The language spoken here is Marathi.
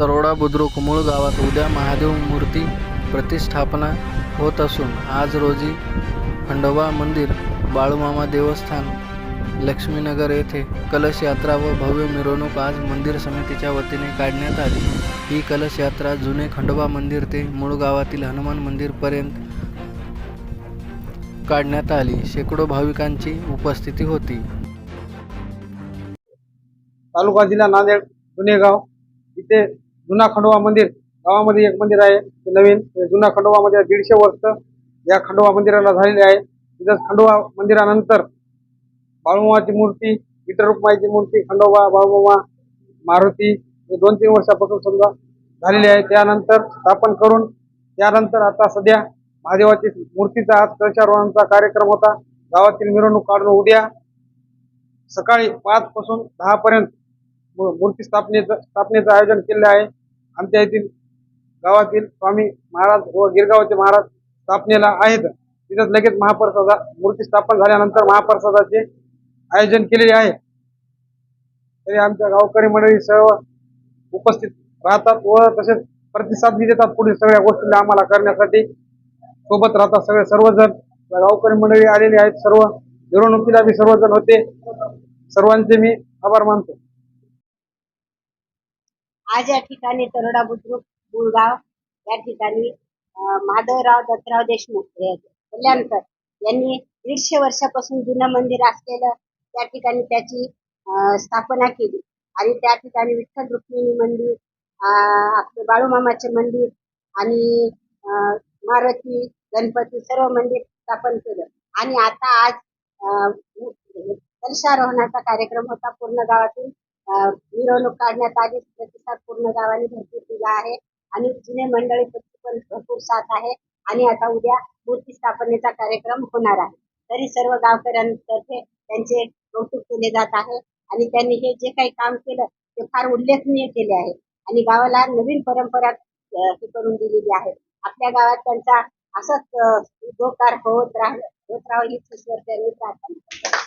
तरोडा बुद्रुक मूळ गावात उद्या महादेव मूर्ती प्रतिष्ठापना होत असून आज रोजी खंडोबा मंदिर बाळूमामा देवस्थान लक्ष्मीनगर येथे कलश यात्रा व भव्य मिरवणूक आज मंदिर समितीच्या वतीने काढण्यात आली. ही कलश यात्रा जुने खंडोबा मंदिर ते मूळ गावातील हनुमान मंदिरपर्यंत काढण्यात आली. शेकडो भाविकांची उपस्थिती होती. तालुका जिल्हा नांदेड पुणेगाव इथे जुना खंडोबा मंदिर. गावामध्ये एक मंदिर आहे ते नवीन. जुना खंडोबा मंदिर दीडशे वर्ष या खंडोबा मंदिराला झालेले आहे. तिथंच खंडोबा मंदिरानंतर बाळूमाची मूर्ती विठ्ठल रुक्माईची मूर्ती खंडोबा बाळूमा मारुती हे दोन तीन वर्षापासून समजा झालेली आहे. त्यानंतर स्थापन करून त्यानंतर आता सध्या महादेवाची मूर्तीचा आज कलशारोहणाचा कार्यक्रम होता. गावातील मिरवणूक काढून उद्या सकाळी पाच पासून दहा पर्यंत मूर्ती स्थापनेचं स्थापनेचं आयोजन केलेलं आहे. आमच्या येथील गावातील स्वामी महाराज व गिरगावचे महाराज स्थापनेला आहेत. तिथंच लगेच महाप्रसादा मूर्ती स्थापन झाल्यानंतर महाप्रसादाचे आयोजन केलेले आहे. तरी आमच्या गावकरी मंडळी सर्व उपस्थित राहतात व तसेच प्रतिसाद बी देतात पुढील सगळ्या गोष्टीला आम्हाला करण्यासाठी. सोबत राहतात सगळे सर्वजण. गावकरी मंडळी आलेली आहेत सर्व. मिरवणुकीला बी सर्वजण होते. सर्वांचे मी आभार मानतो. आज या ठिकाणी तरोडा बुद्रुक गुळगाव या ठिकाणी माधवराव दत्तराव देशमुख कल्याणकर यांनी दीडशे वर्षापासून जुनं मंदिर असलेलं त्या ठिकाणी त्याची स्थापना केली. आणि त्या ठिकाणी विठ्ठल रुक्मिणी मंदिर आपले बाळूमामाचे मंदिर आणि मारुती गणपती सर्व मंदिर स्थापन केलं. आणि आता आज वर्षारोहणाचा कलशारोहणाचा कार्यक्रम होता पूर्ण गावातून. मिरवणूक काढण्यात आली. प्रतिसाद पूर्ण गावाने भरपूर दिला आहे आणि जुने मंडळी पण भरपूर साथ आहे आणि आता उद्या मूर्ती स्थापनेचा कार्यक्रम होणार आहे. तरी सर्व गावकऱ्यांतर्फे त्यांचे कौतुक केले जात आहे आणि त्यांनी हे जे काही काम केलं ते फार उल्लेखनीय केले आहे आणि गावाला नवीन परंपरा हे करून दिलेली आहे. आपल्या गावात त्यांचा असंच अं, होत राह होत राहावं हीच ईश्वर त्यांनी प्रार्थना